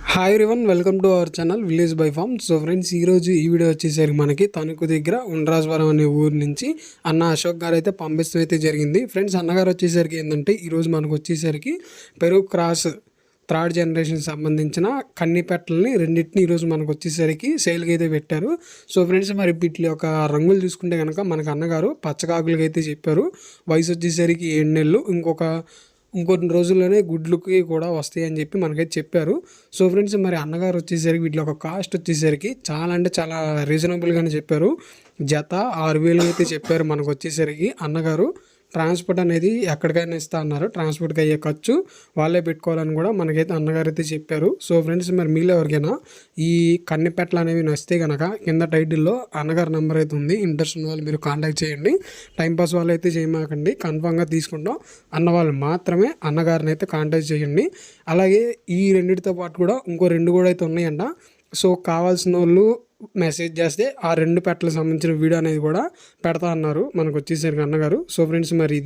hi Rivan welcome to our channel village by farm so friends ఈరోజు ఈ video వచ్చేసరికి మనకి తణుకు దగ్గర ఉండ్రాజవరం అనే ఊరు నుంచి అన్న అశోక్ గారు అయితే పంపించడం అయితే జరిగింది. ఫ్రెండ్స్ అన్నగారు వచ్చేసరికి ఏంటంటే ఈరోజు మనకు వచ్చేసరికి పెరుగు క్రాస్ థర్డ్ జనరేషన్ సంబంధించిన కన్నిపెట్టలని రెండింటిని ఈరోజు మనకు వచ్చేసరికి సేల్కి అయితే పెట్టారు. సో ఫ్రెండ్స్ మరి వీటి యొక్క రంగులు చూసుకుంటే కనుక మనకు అన్నగారు పచ్చకాకులకి అయితే చెప్పారు. వయసు వచ్చేసరికి ఏడు నెలలు ఇంకొక ఇంకొన్ని రోజుల్లోనే గుడ్లకి కూడా వస్తాయి అని చెప్పి మనకైతే చెప్పారు. సో ఫ్రెండ్స్ మరి అన్నగారు వచ్చేసరికి వీటిలో ఒక కాస్ట్ వచ్చేసరికి చాలా అంటే చాలా రీజనబుల్గానే చెప్పారు. జత ఆరు వేలు అయితే చెప్పారు మనకు వచ్చేసరికి అన్నగారు. ట్రాన్స్పోర్ట్ అనేది ఎక్కడికైనా ఇస్తా అన్నారు. ట్రాన్స్పోర్ట్కి అయ్యే ఖర్చు వాళ్ళే పెట్టుకోవాలని కూడా మనకైతే అన్నగారు అయితే చెప్పారు. సో ఫ్రెండ్స్ మరి మీలో ఎవరికైనా ఈ కన్నెపెట్టలు అనేవి నచ్చితే కనుక కింద టైటిల్లో అన్నగారి నెంబర్ అయితే ఉంది. ఇంట్రెస్ట్ ఉన్న వాళ్ళు మీరు కాంటాక్ట్ చేయండి. టైంపాస్ వాళ్ళు అయితే చేయమాకండి. కన్ఫామ్గా తీసుకుంటాం. అన్న వాళ్ళు మాత్రమే అన్నగారిని అయితే కాంటాక్ట్ చేయండి. అలాగే ఈ రెండింటితో పాటు కూడా ఇంకో రెండు కూడా అయితే ఉన్నాయంట. సో కావాల్సిన వాళ్ళు మెసేజ్ చేస్తే ఆ రెండు పెట్టలకు సంబంధించిన వీడియో అనేది కూడా పెడతా అన్నారు. మనకు వచ్చేసరికి అన్నగారు. సో ఫ్రెండ్స్ మరి ఇది